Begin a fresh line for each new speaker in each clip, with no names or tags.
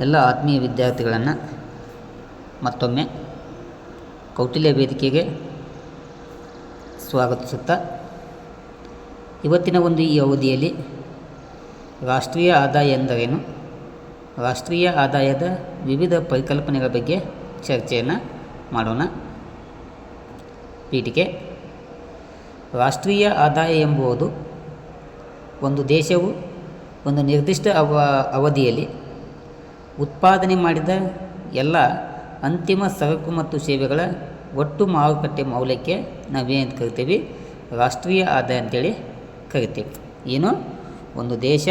ಎಲ್ಲ ಆತ್ಮೀಯ ವಿದ್ಯಾರ್ಥಿಗಳನ್ನು ಮತ್ತೊಮ್ಮೆ ಕೌಟಿಲ್ಯ ವೇದಿಕೆಗೆ ಸ್ವಾಗತಿಸುತ್ತಾ, ಇವತ್ತಿನ ಒಂದು ಈ ಅವಧಿಯಲ್ಲಿ ರಾಷ್ಟ್ರೀಯ ಆದಾಯ ಎಂದರೇನು? ರಾಷ್ಟ್ರೀಯ ಆದಾಯದ ವಿವಿಧ ಪರಿಕಲ್ಪನೆಗಳ ಬಗ್ಗೆ ಚರ್ಚೆಯನ್ನು ಮಾಡೋಣ. ಪೀಠಿಕೆ, ರಾಷ್ಟ್ರೀಯ ಆದಾಯ ಎಂಬುದು ಒಂದು ದೇಶವು ಒಂದು ನಿರ್ದಿಷ್ಟ ಅವ, ಅವಧಿಯಲ್ಲಿ ಉತ್ಪಾದನೆ ಮಾಡಿದ ಎಲ್ಲ ಅಂತಿಮ ಸರಕು ಮತ್ತು ಸೇವೆಗಳ ಒಟ್ಟು ಮಾರುಕಟ್ಟೆ ಮೌಲ್ಯಕ್ಕೆ ನಾವೇನು ಕರಿತೀವಿ? ರಾಷ್ಟ್ರೀಯ ಆದಾಯ ಅಂತೇಳಿ ಕರಿತೀವಿ. ಏನು? ಒಂದು ದೇಶ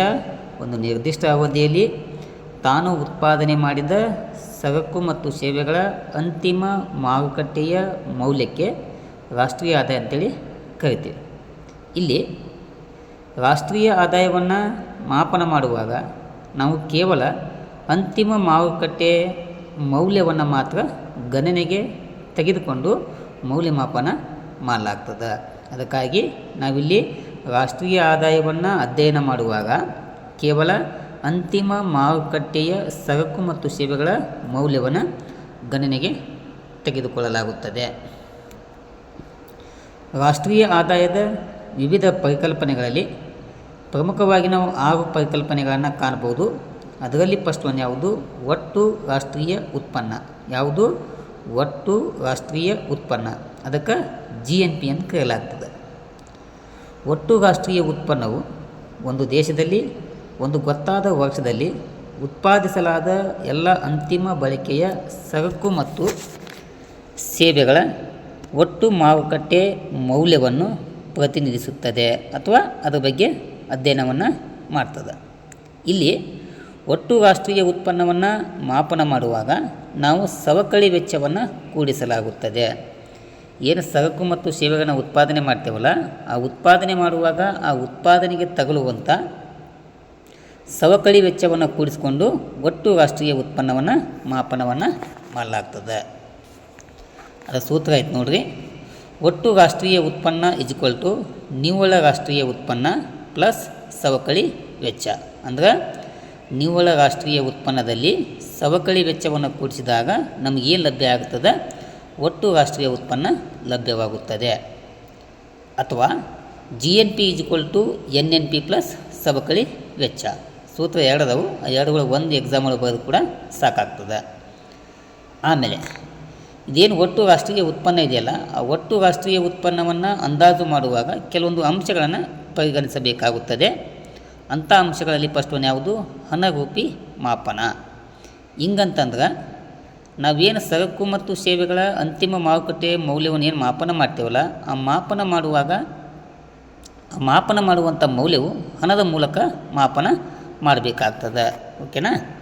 ಒಂದು ನಿರ್ದಿಷ್ಟ ಅವಧಿಯಲ್ಲಿ ತಾನು ಉತ್ಪಾದನೆ ಮಾಡಿದ ಸರಕು ಮತ್ತು ಸೇವೆಗಳ ಅಂತಿಮ ಮಾರುಕಟ್ಟೆಯ ಮೌಲ್ಯಕ್ಕೆ ರಾಷ್ಟ್ರೀಯ ಆದಾಯ ಅಂತೇಳಿ ಕರಿತೀವಿ. ಇಲ್ಲಿ ರಾಷ್ಟ್ರೀಯ ಆದಾಯವನ್ನು ಮಾಪನ ಮಾಡುವಾಗ ನಾವು ಕೇವಲ ಅಂತಿಮ ಮಾರುಕಟ್ಟೆ ಮೌಲ್ಯವನ್ನು ಮಾತ್ರ ಗಣನೆಗೆ ತೆಗೆದುಕೊಂಡು ಮೌಲ್ಯಮಾಪನ ಮಾಡಲಾಗ್ತದೆ. ಅದಕ್ಕಾಗಿ ನಾವಿಲ್ಲಿ ರಾಷ್ಟ್ರೀಯ ಆದಾಯವನ್ನು ಅಧ್ಯಯನ ಮಾಡುವಾಗ ಕೇವಲ ಅಂತಿಮ ಮಾರುಕಟ್ಟೆಯ ಸರಕು ಮತ್ತು ಸೇವೆಗಳ ಮೌಲ್ಯವನ್ನು ಗಣನೆಗೆ ತೆಗೆದುಕೊಳ್ಳಲಾಗುತ್ತದೆ. ರಾಷ್ಟ್ರೀಯ ಆದಾಯದ ವಿವಿಧ ಪರಿಕಲ್ಪನೆಗಳಲ್ಲಿ ಪ್ರಮುಖವಾಗಿ ನಾವು ಆರು ಪರಿಕಲ್ಪನೆಗಳನ್ನು ಕಾಣ್ಬೋದು ಅದರಲ್ಲಿ ಫಸ್ಟ್ ಒಂದು ಯಾವುದು? ಒಟ್ಟು ರಾಷ್ಟ್ರೀಯ ಉತ್ಪನ್ನ. ಯಾವುದು? ಒಟ್ಟು ರಾಷ್ಟ್ರೀಯ ಉತ್ಪನ್ನ. ಅದಕ್ಕೆ ಜಿ ಎನ್ ಪಿ ಅಂತ ಕರೆಯಲಾಗ್ತದೆ. ಒಟ್ಟು ರಾಷ್ಟ್ರೀಯ ಉತ್ಪನ್ನವು ಒಂದು ದೇಶದಲ್ಲಿ, ಒಂದು ಗೊತ್ತಾದ ವರ್ಷದಲ್ಲಿ ಉತ್ಪಾದಿಸಲಾದ ಎಲ್ಲ ಅಂತಿಮ ಬಳಕೆಯ ಸರಕು ಮತ್ತು ಸೇವೆಗಳ ಒಟ್ಟು ಮಾರುಕಟ್ಟೆ ಮೌಲ್ಯವನ್ನು ಪ್ರತಿನಿಧಿಸುತ್ತದೆ ಅಥವಾ ಅದರ ಬಗ್ಗೆ ಅಧ್ಯಯನವನ್ನು ಮಾಡ್ತದೆ. ಇಲ್ಲಿ ಒಟ್ಟು ರಾಷ್ಟ್ರೀಯ ಉತ್ಪನ್ನವನ್ನು ಮಾಪನ ಮಾಡುವಾಗ ನಾವು ಸವಕಳಿ ವೆಚ್ಚವನ್ನು ಕೂಡಿಸಲಾಗುತ್ತದೆ. ಏನು ಸರಕು ಮತ್ತು ಸೇವೆಗಳನ್ನು ಉತ್ಪಾದನೆ ಮಾಡ್ತೇವಲ್ಲ, ಆ ಉತ್ಪಾದನೆ ಮಾಡುವಾಗ ಆ ಉತ್ಪಾದನೆಗೆ ತಗಲುವಂಥ ಸವಕಳಿ ವೆಚ್ಚವನ್ನು ಕೂಡಿಸಿಕೊಂಡು ಒಟ್ಟು ರಾಷ್ಟ್ರೀಯ ಉತ್ಪನ್ನವನ್ನು ಮಾಪನವನ್ನು ಮಾಡಲಾಗ್ತದೆ. ಅದರ ಸೂತ್ರ ಆಯ್ತು ನೋಡ್ರಿ. ಒಟ್ಟು ರಾಷ್ಟ್ರೀಯ ಉತ್ಪನ್ನ ಇಜ್ಕೊಳ್ತು ನಿವ್ವಳ ರಾಷ್ಟ್ರೀಯ ಉತ್ಪನ್ನ ಪ್ಲಸ್ ಸವಕಳಿ ವೆಚ್ಚ. ಅಂದ್ರೆ ನಿವ್ವಳ ರಾಷ್ಟ್ರೀಯ ಉತ್ಪನ್ನದಲ್ಲಿ ಸವಕಳಿ ವೆಚ್ಚವನ್ನು ಕೂಡಿಸಿದಾಗ ನಮಗೇನು ಲಭ್ಯ ಆಗ್ತದೆ? ಒಟ್ಟು ರಾಷ್ಟ್ರೀಯ ಉತ್ಪನ್ನ ಲಭ್ಯವಾಗುತ್ತದೆ. ಅಥವಾ G N P equal to N N P plus ಸವಕಳಿ ವೆಚ್ಚ. ಸೂತ್ರ ಎರಡದವು, ಆ ಎರಡುಗಳು ಒಂದು ಎಕ್ಸಾಮಲ್ಲಿ ಬರೆದು ಕೂಡ ಸಾಕಾಗ್ತದೆ. ಆಮೇಲೆ, ಇದೇನು ಒಟ್ಟು ರಾಷ್ಟ್ರೀಯ ಉತ್ಪನ್ನ ಇದೆಯಲ್ಲ, ಆ ಒಟ್ಟು ರಾಷ್ಟ್ರೀಯ ಉತ್ಪನ್ನವನ್ನು ಅಂದಾಜು ಮಾಡುವಾಗ ಕೆಲವೊಂದು ಅಂಶಗಳನ್ನು ಪರಿಗಣಿಸಬೇಕಾಗುತ್ತದೆ. ಅಂಥ ಅಂಶಗಳಲ್ಲಿ ಫಸ್ಟ್ ಒಂದು ಯಾವುದು? ಹಣರೂಪಿ ಮಾಪನ. ಹಿಂಗಂತಂದ್ರೆ, ನಾವೇನು ಸರಕು ಮತ್ತು ಸೇವೆಗಳ ಅಂತಿಮ ಮಾರುಕಟ್ಟೆ ಮೌಲ್ಯವನ್ನು ಏನು ಮಾಪನ ಮಾಡ್ತೇವಲ್ಲ, ಆ ಮಾಪನ ಮಾಡುವಾಗ, ಆ ಮಾಪನ ಮಾಡುವಂಥ ಮೌಲ್ಯವು ಹಣದ ಮೂಲಕ ಮಾಪನ ಮಾಡಬೇಕಾಗ್ತದೆ. ಓಕೆನಾ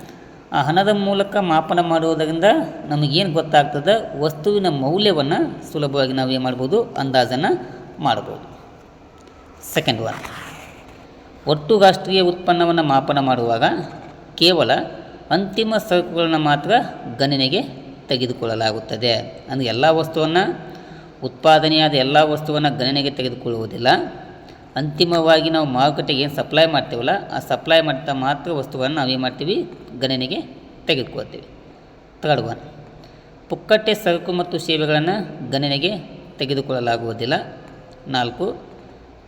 ಆ ಹಣದ ಮೂಲಕ ಮಾಪನ ಮಾಡುವುದರಿಂದ ನಮಗೇನು ಗೊತ್ತಾಗ್ತದೆ? ವಸ್ತುವಿನ ಮೌಲ್ಯವನ್ನು ಸುಲಭವಾಗಿ ನಾವು ಏನು ಮಾಡ್ಬೋದು? ಅಂದಾಜನ್ನು ಮಾಡ್ಬೋದು. ಸೆಕೆಂಡ್ ಒನ್ ಒಟ್ಟು ರಾಷ್ಟ್ರೀಯ ಉತ್ಪನ್ನವನ್ನು ಮಾಪನ ಮಾಡುವಾಗ ಕೇವಲ ಅಂತಿಮ ಸರಕುಗಳನ್ನು ಮಾತ್ರ ಗಣನೆಗೆ ತೆಗೆದುಕೊಳ್ಳಲಾಗುತ್ತದೆ. ಅಂದರೆ ಎಲ್ಲ ವಸ್ತುವನ್ನು, ಉತ್ಪಾದನೆಯಾದ ಎಲ್ಲ ವಸ್ತುವನ್ನು ಗಣನೆಗೆ ತೆಗೆದುಕೊಳ್ಳುವುದಿಲ್ಲ. ಅಂತಿಮವಾಗಿ ನಾವು ಮಾರುಕಟ್ಟೆಗೆ ಏನು ಸಪ್ಲೈ ಮಾಡ್ತೀವಲ್ಲ, ಆ ಸಪ್ಲೈ ಮಾಡ್ತಾ ಮಾತ್ರ ವಸ್ತುಗಳನ್ನು ನಾವೇನು ಮಾಡ್ತೀವಿ, ಗಣನೆಗೆ ತೆಗೆದುಕೊಳ್ತೀವಿ ತರ್ಡ್ ಒನ್ ಪುಕ್ಕಟ್ಟೆ ಸರಕು ಮತ್ತು ಸೇವೆಗಳನ್ನು ಗಣನೆಗೆ ತೆಗೆದುಕೊಳ್ಳಲಾಗುವುದಿಲ್ಲ. ನಾಲ್ಕು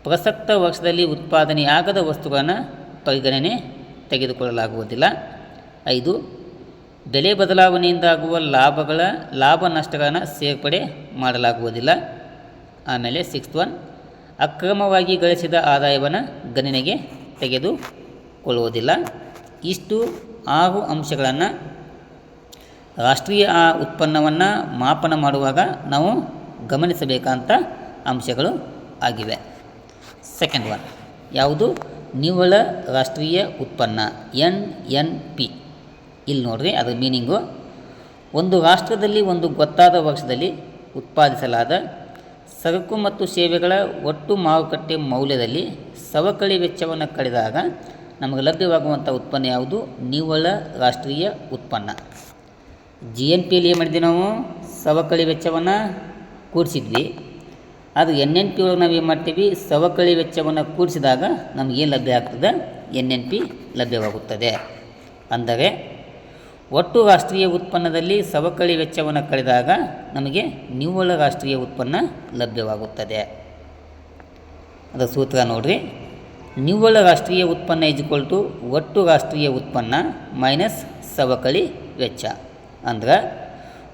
ಪ್ರಸಕ್ತ ವರ್ಷದಲ್ಲಿ ಉತ್ಪಾದನೆಯಾಗದ ವಸ್ತುಗಳನ್ನು ಪರಿಗಣನೆ ತೆಗೆದುಕೊಳ್ಳಲಾಗುವುದಿಲ್ಲ. ಐದು, ಬೆಲೆ ಬದಲಾವಣೆಯಿಂದಾಗುವ ಲಾಭಗಳ ಲಾಭ ನಷ್ಟಗಳನ್ನು ಸೇರ್ಪಡೆ ಮಾಡಲಾಗುವುದಿಲ್ಲ. ಆಮೇಲೆ ಸಿಕ್ಸ್ತ್ ಒನ್, ಅಕ್ರಮವಾಗಿ ಗಳಿಸಿದ ಆದಾಯವನ್ನು ಗಣನೆಗೆ ತೆಗೆದುಕೊಳ್ಳುವುದಿಲ್ಲ. ಇಷ್ಟು ಆರು ಅಂಶಗಳನ್ನು ರಾಷ್ಟ್ರೀಯ ಆ ಉತ್ಪನ್ನವನ್ನು ಮಾಪನ ಮಾಡುವಾಗ ನಾವು ಗಮನಿಸಬೇಕಾದಂಥ ಅಂಶಗಳು ಆಗಿವೆ. ಸೆಕೆಂಡ್ ಒನ್ ಯಾವುದು? ನಿವ್ವಳ ರಾಷ್ಟ್ರೀಯ ಉತ್ಪನ್ನ, ಎನ್ ಎನ್ ಪಿ. ಇಲ್ಲಿ ನೋಡ್ರಿ ಅದರ ಮೀನಿಂಗು ಒಂದು ರಾಷ್ಟ್ರದಲ್ಲಿ ಒಂದು ಗೊತ್ತಾದ ವರ್ಷದಲ್ಲಿ ಉತ್ಪಾದಿಸಲಾದ ಸರಕು ಮತ್ತು ಸೇವೆಗಳ ಒಟ್ಟು ಮಾರುಕಟ್ಟೆ ಮೌಲ್ಯದಲ್ಲಿ ಸವಕಳಿ ವೆಚ್ಚವನ್ನು ಕಳೆದಾಗ ನಮಗೆ ಲಭ್ಯವಾಗುವಂಥ ಉತ್ಪನ್ನ ಯಾವುದು? ನಿವ್ವಳ ರಾಷ್ಟ್ರೀಯ ಉತ್ಪನ್ನ. ಜಿ ಎನ್ ಪಿಯಲ್ಲಿ ಏನು ಮಾಡಿದ್ವಿ ನಾವು? ಸವಕಳಿ ವೆಚ್ಚವನ್ನು ಕೂಡಿಸಿದ್ವಿ ಅದು ಎನ್ ಎನ್ ಪಿ ಒಳಗೆ ನಾವು ಏನು ಮಾಡ್ತೀವಿ? ಸವಕಳಿ ವೆಚ್ಚವನ್ನು ಕೂಡಿಸಿದಾಗ ನಮಗೇನು ಲಭ್ಯ ಆಗ್ತದೆ? ಎನ್ ಎನ್ ಪಿ ಲಭ್ಯವಾಗುತ್ತದೆ. ಅಂದರೆ ಒಟ್ಟು ರಾಷ್ಟ್ರೀಯ ಉತ್ಪನ್ನದಲ್ಲಿ ಸವಕಳಿ ವೆಚ್ಚವನ್ನು ಕಳೆದಾಗ ನಮಗೆ ನಿವ್ವಳ ರಾಷ್ಟ್ರೀಯ ಉತ್ಪನ್ನ ಲಭ್ಯವಾಗುತ್ತದೆ. ಅದರ ಸೂತ್ರ ನೋಡಿರಿ. ನಿವ್ವಳ ರಾಷ್ಟ್ರೀಯ ಉತ್ಪನ್ನ ಇಜ್ಕೊಲ್ ಟು ಒಟ್ಟು ರಾಷ್ಟ್ರೀಯ ಉತ್ಪನ್ನ ಮೈನಸ್ ಸವಕಳಿ ವೆಚ್ಚ. ಅಂದ್ರೆ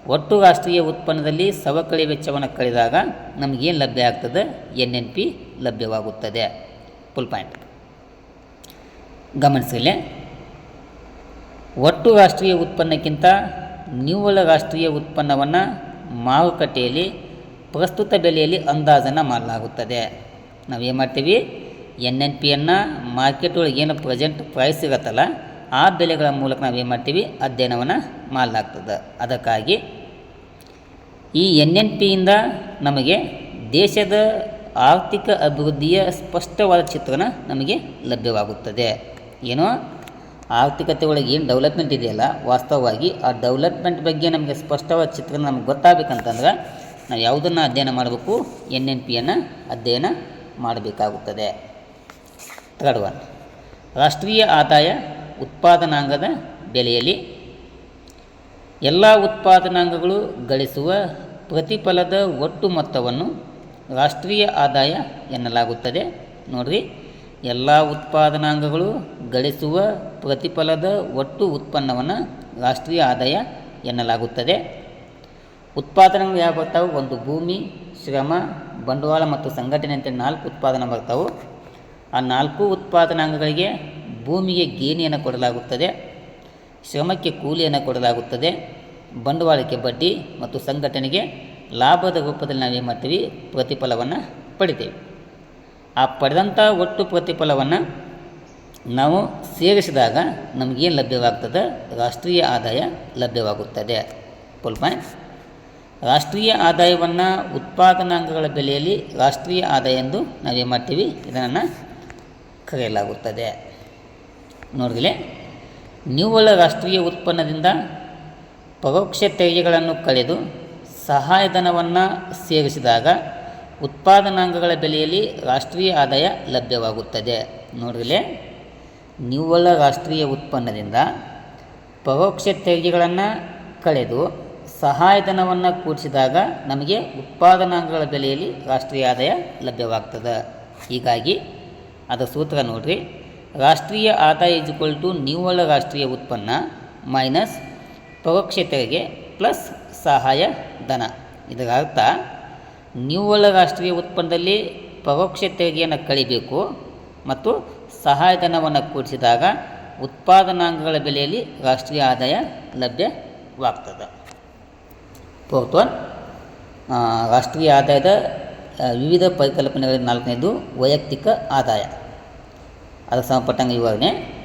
ಒಟ್ಟು ರಾಷ್ಟ್ರೀಯ ಉತ್ಪನ್ನದಲ್ಲಿ ಸವಕಳಿ ವೆಚ್ಚವನ್ನು ಕಳೆದಾಗ ನಮಗೇನು ಲಭ್ಯ ಆಗ್ತದೆ? ಎನ್ ಎನ್ ಪಿ ಲಭ್ಯವಾಗುತ್ತದೆ. ಫುಲ್ ಪಾಯಿಂಟ್ ಗಮನಿಸಲೇ ಒಟ್ಟು ರಾಷ್ಟ್ರೀಯ ಉತ್ಪನ್ನಕ್ಕಿಂತ ನಿವ್ವಳ ರಾಷ್ಟ್ರೀಯ ಉತ್ಪನ್ನವನ್ನು ಮಾರುಕಟ್ಟೆಯಲ್ಲಿ, ಪ್ರಸ್ತುತ ಬೆಲೆಯಲ್ಲಿ ಅಂದಾಜನ್ನು ಮಾಡಲಾಗುತ್ತದೆ. ನಾವೇನು ಮಾಡ್ತೀವಿ? ಎನ್ ಎನ್ ಪಿಯನ್ನು ಮಾರ್ಕೆಟ್ ಒಳಗೆ ಏನು ಪ್ರೆಸೆಂಟ್ ಪ್ರೈಸ್ ಇರುತ್ತಲ್ಲ ಆ ಬೆಲೆಗಳ ಮೂಲಕ ನಾವೇನು ಮಾಡ್ತೀವಿ? ಅಧ್ಯಯನವನ್ನು ಮಾಡಲಾಗ್ತದೆ. ಅದಕ್ಕಾಗಿ ಈ ಎನ್ ಎನ್ ಪಿಯಿಂದ ನಮಗೆ ದೇಶದ ಆರ್ಥಿಕ ಅಭಿವೃದ್ಧಿಯ ಸ್ಪಷ್ಟವಾದ ಚಿತ್ರಣ ನಮಗೆ ಲಭ್ಯವಾಗುತ್ತದೆ. ಏನೋ? ಆರ್ಥಿಕತೆ ಒಳಗೆ ಏನು ಡೆವಲಪ್ಮೆಂಟ್ ಇದೆಯಲ್ಲ, ವಾಸ್ತವವಾಗಿ ಆ ಡೆವಲಪ್ಮೆಂಟ್ ಬಗ್ಗೆ ನಮಗೆ ಸ್ಪಷ್ಟವಾದ ಚಿತ್ರಣ ನಮ್ಗೆ ಗೊತ್ತಾಗಬೇಕಂತಂದ್ರೆ, ನಾವು ಯಾವುದನ್ನು ಅಧ್ಯಯನ ಮಾಡಬೇಕು? ಎನ್ ಎನ್ ಪಿಯನ್ನು ಅಧ್ಯಯನ ಮಾಡಬೇಕಾಗುತ್ತದೆ. ಥರ್ಡ್ ಒನ್, ರಾಷ್ಟ್ರೀಯ ಆದಾಯ ಉತ್ಪಾದನಾಂಗದ ಬೆಲೆಯಲ್ಲಿ ಎಲ್ಲ ಉತ್ಪಾದನಾಂಗಗಳು ಗಳಿಸುವ ಪ್ರತಿಫಲದ ಒಟ್ಟು ಮೊತ್ತವನ್ನು ರಾಷ್ಟ್ರೀಯ ಆದಾಯ ಎನ್ನಲಾಗುತ್ತದೆ. ನೋಡ್ರಿ, ಎಲ್ಲ ಉತ್ಪಾದನಾಂಗಗಳು ಗಳಿಸುವ ಪ್ರತಿಫಲದ ಒಟ್ಟು ಉತ್ಪನ್ನವನ್ನು ರಾಷ್ಟ್ರೀಯ ಆದಾಯ ಎನ್ನಲಾಗುತ್ತದೆ. ಉತ್ಪಾದನೆಗಳು ಯಾವ ಬರ್ತಾವೆ? ಒಂದು ಭೂಮಿ, ಶ್ರಮ, ಬಂಡವಾಳ ಮತ್ತು ಸಂಘಟನೆ ಅಂತ ನಾಲ್ಕು ಉತ್ಪಾದನೆ ಬರ್ತಾವೆ. ಆ ನಾಲ್ಕು ಉತ್ಪಾದನಾಂಗಗಳಿಗೆ ಭೂಮಿಗೆ ಗೇಣಿಯನ್ನು ಕೊಡಲಾಗುತ್ತದೆ. ಶ್ರಮಕ್ಕೆ ಕೂಲಿಯನ್ನು ಕೊಡಲಾಗುತ್ತದೆ. ಬಂಡವಾಳಕ್ಕೆ ಬಡ್ಡಿ ಮತ್ತು ಸಂಘಟನೆಗೆ ಲಾಭದ ರೂಪದಲ್ಲಿ ನಾವೇನು ಮಾಡ್ತೀವಿ? ಪ್ರತಿಫಲವನ್ನು ಪಡಿತೇವೆ. ಆ ಪಡೆದಂಥ ಒಟ್ಟು ಪ್ರತಿಫಲವನ್ನು ನಾವು ಸೇರಿಸಿದಾಗ ನಮಗೇನು ಲಭ್ಯವಾಗ್ತದೆ? ರಾಷ್ಟ್ರೀಯ ಆದಾಯ ಲಭ್ಯವಾಗುತ್ತದೆ. ಫುಲ್ ಪಾಯಿಂಟ್ ರಾಷ್ಟ್ರೀಯ ಆದಾಯವನ್ನು ಉತ್ಪಾದನಾಂಗಗಳ ಬೆಲೆಯಲ್ಲಿ ರಾಷ್ಟ್ರೀಯ ಆದಾಯ ಎಂದು ನಾವೇನು ಮಾಡ್ತೀವಿ? ಇದನ್ನು ಕರೆಯಲಾಗುತ್ತದೆ. ನೋಡಿದ್ರೆ ನಿವ್ವಳ ರಾಷ್ಟ್ರೀಯ ಉತ್ಪನ್ನದಿಂದ ಪರೋಕ್ಷ ತೆರಿಗೆಗಳನ್ನು ಕಳೆದು ಸಹಾಯಧನವನ್ನು ಸೇರಿಸಿದಾಗ ಉತ್ಪಾದನಾಂಗಗಳ ಬೆಲೆಯಲ್ಲಿ ರಾಷ್ಟ್ರೀಯ ಆದಾಯ ಲಭ್ಯವಾಗುತ್ತದೆ. ನೋಡಿದ್ರೆ ನಿವ್ವಳ ರಾಷ್ಟ್ರೀಯ ಉತ್ಪನ್ನದಿಂದ ಪರೋಕ್ಷ ತೆರಿಗೆಗಳನ್ನು ಕಳೆದು ಸಹಾಯಧನವನ್ನು ಕೂಡಿಸಿದಾಗ ನಮಗೆ ಉತ್ಪಾದನಾಂಗಗಳ ಬೆಲೆಯಲ್ಲಿ ರಾಷ್ಟ್ರೀಯ ಆದಾಯ ಲಭ್ಯವಾಗ್ತದೆ. ಹೀಗಾಗಿ ಅದರ ಸೂತ್ರ ನೋಡಿರಿ. ರಾಷ್ಟ್ರೀಯ ಆದಾಯ ಇಜ್ಕೊಲ್ ಟು ನಿವ್ವಳ ರಾಷ್ಟ್ರೀಯ ಉತ್ಪನ್ನ ಮೈನಸ್ ಪರೋಕ್ಷ ತೆರಿಗೆ ಪ್ಲಸ್ ಸಹಾಯ ಧನ. ಇದರ ಅರ್ಥ, ನಿವ್ವಳ ರಾಷ್ಟ್ರೀಯ ಉತ್ಪನ್ನದಲ್ಲಿ ಪರೋಕ್ಷ ತೆರಿಗೆಯನ್ನು ಕಳಿಬೇಕು ಮತ್ತು ಸಹಾಯಧನವನ್ನು ಕೂಡಿಸಿದಾಗ ಉತ್ಪಾದನಾಂಗಗಳ ಬೆಲೆಯಲ್ಲಿ ರಾಷ್ಟ್ರೀಯ ಆದಾಯ ಲಭ್ಯವಾಗ್ತದೆ. ಫೋರ್ತ್ ಒನ್ ರಾಷ್ಟ್ರೀಯ ಆದಾಯದ ವಿವಿಧ ಪರಿಕಲ್ಪನೆಗಳಲ್ಲಿ ನಾಲ್ಕನೇದು ವೈಯಕ್ತಿಕ ಆದಾಯ. ಅದಕ್ಕೆ ಸಂಬಂಧಪಟ್ಟಂಗೆ ವಿವರಣೆ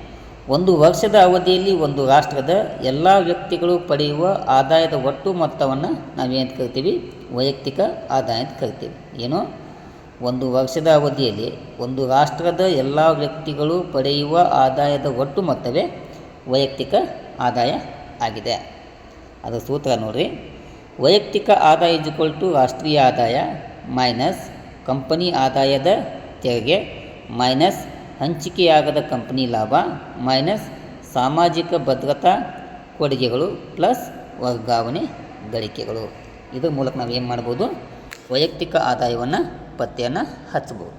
ಒಂದು ವರ್ಷದ ಅವಧಿಯಲ್ಲಿ ಒಂದು ರಾಷ್ಟ್ರದ ಎಲ್ಲ ವ್ಯಕ್ತಿಗಳು ಪಡೆಯುವ ಆದಾಯದ ಒಟ್ಟು ಮೊತ್ತವನ್ನು ನಾವೇನು ಕರಿತೀವಿ? ವೈಯಕ್ತಿಕ ಆದಾಯ ಅಂತ ಕರಿತೀವಿ. ಏನು? ಒಂದು ವರ್ಷದ ಅವಧಿಯಲ್ಲಿ ಒಂದು ರಾಷ್ಟ್ರದ ಎಲ್ಲ ವ್ಯಕ್ತಿಗಳು ಪಡೆಯುವ ಆದಾಯದ ಒಟ್ಟು ಮೊತ್ತವೇ ವೈಯಕ್ತಿಕ ಆದಾಯ ಆಗಿದೆ. ಅದರ ಸೂತ್ರ ನೋಡಿರಿ. ವೈಯಕ್ತಿಕ ಆದಾಯ ಇಜ್ಕೊಲ್ ಟು ರಾಷ್ಟ್ರೀಯ ಆದಾಯ ಮೈನಸ್ ಕಂಪನಿ ಆದಾಯದ ತೆರಿಗೆ ಮೈನಸ್ ಹಂಚಿಕೆಯಾಗದ ಕಂಪನಿ ಲಾಭ ಮೈನಸ್ ಸಾಮಾಜಿಕ ಭದ್ರತಾ ಕೊಡುಗೆಗಳು ಪ್ಲಸ್ ವರ್ಗಾವಣೆ ಗಳಿಕೆಗಳು. ಇದ್ರ ಮೂಲಕ ನಾವು ಏನು ಮಾಡ್ಬೋದು? ವೈಯಕ್ತಿಕ ಆದಾಯವನ್ನು ಪತ್ತೆಯನ್ನು ಹಚ್ಚಬಹುದು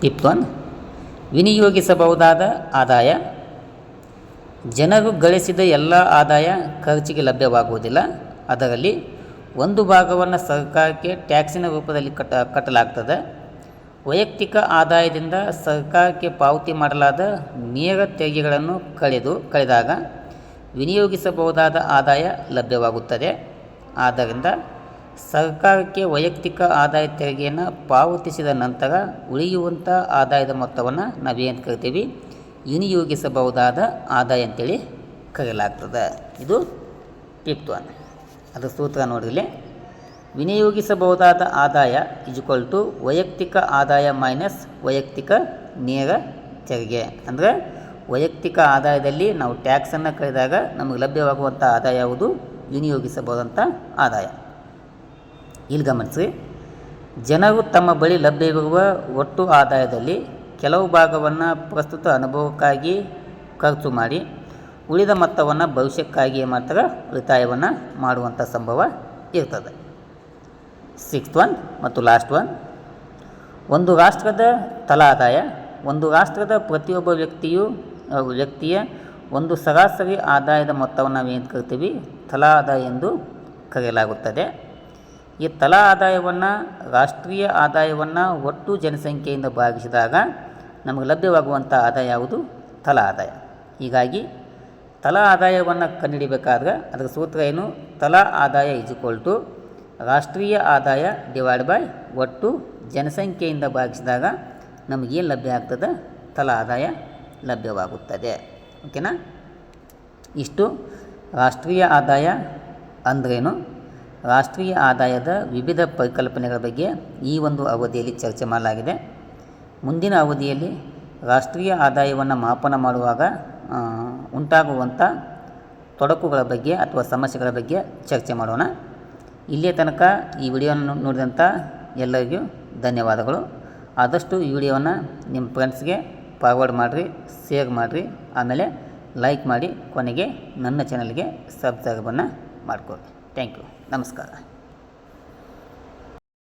ಟಿಪ್ ಒನ್ ವಿನಿಯೋಗಿಸಬಹುದಾದ ಆದಾಯ. ಜನರು ಗಳಿಸಿದ ಎಲ್ಲ ಆದಾಯ ಖರ್ಚಿಗೆ ಲಭ್ಯವಾಗುವುದಿಲ್ಲ. ಅದರಲ್ಲಿ ಒಂದು ಭಾಗವನ್ನು ಸರ್ಕಾರಕ್ಕೆ ಟ್ಯಾಕ್ಸಿನ ರೂಪದಲ್ಲಿ ಕಟ್ಟ ಕಟ್ಟಲಾಗ್ತದೆ. ವೈಯಕ್ತಿಕ ಆದಾಯದಿಂದ ಸರ್ಕಾರಕ್ಕೆ ಪಾವತಿ ಮಾಡಲಾದ ನೇರ ತೆರಿಗೆಗಳನ್ನು ಕಳೆದು, ಕಳೆದಾಗ ವಿನಿಯೋಗಿಸಬಹುದಾದ ಆದಾಯ ಲಭ್ಯವಾಗುತ್ತದೆ. ಆದ್ದರಿಂದ ಸರ್ಕಾರಕ್ಕೆ ವೈಯಕ್ತಿಕ ಆದಾಯ ತೆರಿಗೆಯನ್ನು ಪಾವತಿಸಿದ ನಂತರ ಉಳಿಯುವಂಥ ಆದಾಯದ ಮೊತ್ತವನ್ನು ನಾವೇನು ಕರಿತೀವಿ? ವಿನಿಯೋಗಿಸಬಹುದಾದ ಆದಾಯ ಅಂತೇಳಿ ಕರೆಯಲಾಗ್ತದೆ. ಇದು ಒನ್ ಅದರ ಸೂತ್ರ ನೋಡಿರಲಿ ವಿನಿಯೋಗಿಸಬಹುದಾದ ಆದಾಯ ಇಜ್ಕೊಲ್ ಟು ವೈಯಕ್ತಿಕ ಆದಾಯ ಮೈನಸ್ ವೈಯಕ್ತಿಕ ನೇರ ತೆರಿಗೆ. ಅಂದರೆ ವೈಯಕ್ತಿಕ ಆದಾಯದಲ್ಲಿ ನಾವು ಟ್ಯಾಕ್ಸನ್ನು ಕಳೆದಾಗ ನಮಗೆ ಲಭ್ಯವಾಗುವಂಥ ಆದಾಯ ಯಾವುದು? ವಿನಿಯೋಗಿಸಬಹುದಂಥ ಆದಾಯ. ಇಲ್ಲಿ ಗಮನಿಸಿ ಜನರು ತಮ್ಮ ಬಳಿ ಲಭ್ಯವಿರುವ ಒಟ್ಟು ಆದಾಯದಲ್ಲಿ ಕೆಲವು ಭಾಗವನ್ನು ಪ್ರಸ್ತುತ ಅನುಭವಕ್ಕಾಗಿ ಖರ್ಚು ಮಾಡಿ ಉಳಿದ ಮೊತ್ತವನ್ನು ಭವಿಷ್ಯಕ್ಕಾಗಿ ಮಾತ್ರ ಉಳಿತಾಯವನ್ನು ಮಾಡುವಂಥ ಸಂಭವ ಇರ್ತದೆ. ಸಿಕ್ಸ್ತ್ ಒನ್ ಮತ್ತು ಲಾಸ್ಟ್ ಒನ್ ಒಂದು ರಾಷ್ಟ್ರದ ತಲಾ ಆದಾಯ ಒಂದು ರಾಷ್ಟ್ರದ ಪ್ರತಿಯೊಬ್ಬ ವ್ಯಕ್ತಿಯು ವ್ಯಕ್ತಿಯ ಒಂದು ಸರಾಸರಿ ಆದಾಯದ ಮೊತ್ತವನ್ನು ನಾವೇನು ಕರಿತೀವಿ? ತಲಾ ಆದಾಯ ಎಂದು ಕರೆಯಲಾಗುತ್ತದೆ. ಈ ತಲಾ ಆದಾಯವನ್ನು ರಾಷ್ಟ್ರೀಯ ಆದಾಯವನ್ನು ಒಟ್ಟು ಜನಸಂಖ್ಯೆಯಿಂದ ಭಾಗಿಸಿದಾಗ ನಮಗೆ ಲಭ್ಯವಾಗುವಂಥ ಆದಾಯ ಯಾವುದು? ತಲಾ ಆದಾಯ ಹೀಗಾಗಿ ತಲಾ ಆದಾಯವನ್ನು ಕಂಡುಹಿಡಿಬೇಕಾದ್ರೆ ಅದರ ಸೂತ್ರ ಏನು? ತಲಾ ಆದಾಯ ಇಜ್ಕೊಲ್ ಟು ರಾಷ್ಟ್ರೀಯ ಆದಾಯ ಡಿವೈಡ್ ಬೈ ಒಟ್ಟು ಜನಸಂಖ್ಯೆಯಿಂದ ಭಾಗಿಸಿದಾಗ ನಮಗೇನು ಲಭ್ಯ ಆಗ್ತದೆ? ತಲಾ ಆದಾಯ ಲಭ್ಯವಾಗುತ್ತದೆ. ಓಕೆನಾ ಇಷ್ಟು. ರಾಷ್ಟ್ರೀಯ ಆದಾಯ ಅಂದ್ರೇನು? ರಾಷ್ಟ್ರೀಯ ಆದಾಯದ ವಿವಿಧ ಪರಿಕಲ್ಪನೆಗಳ ಬಗ್ಗೆ ಈ ಒಂದು ಅವಧಿಯಲ್ಲಿ ಚರ್ಚೆ ಮಾಡಲಾಗಿದೆ. ಮುಂದಿನ ಅವಧಿಯಲ್ಲಿ ರಾಷ್ಟ್ರೀಯ ಆದಾಯವನ್ನು ಮಾಪನ ಮಾಡುವಾಗ ಉಂಟಾಗುವಂಥ ತೊಡಕುಗಳ ಬಗ್ಗೆ ಅಥವಾ ಸಮಸ್ಯೆಗಳ ಬಗ್ಗೆ ಚರ್ಚೆ ಮಾಡೋಣ. ಇಲ್ಲಿಯ ತನಕ ಈ ವಿಡಿಯೋನ ನೋಡಿದಂಥ ಎಲ್ಲರಿಗೂ ಧನ್ಯವಾದಗಳು. ಆದಷ್ಟು ಈ ವಿಡಿಯೋವನ್ನು ನಿಮ್ಮ ಫ್ರೆಂಡ್ಸ್ಗೆ ಫಾರ್ವರ್ಡ್ ಮಾಡಿರಿ, ಶೇರ್ ಮಾಡಿರಿ, ಆಮೇಲೆ ಲೈಕ್ ಮಾಡಿ ಕೊನೆಗೆ ನನ್ನ ಚಾನಲ್ಗೆ ಸಬ್ಸ್ಕ್ರೈಬನ್ನು ಮಾಡಿಕೊಡಿ ಥ್ಯಾಂಕ್ ಯು. ನಮಸ್ಕಾರ.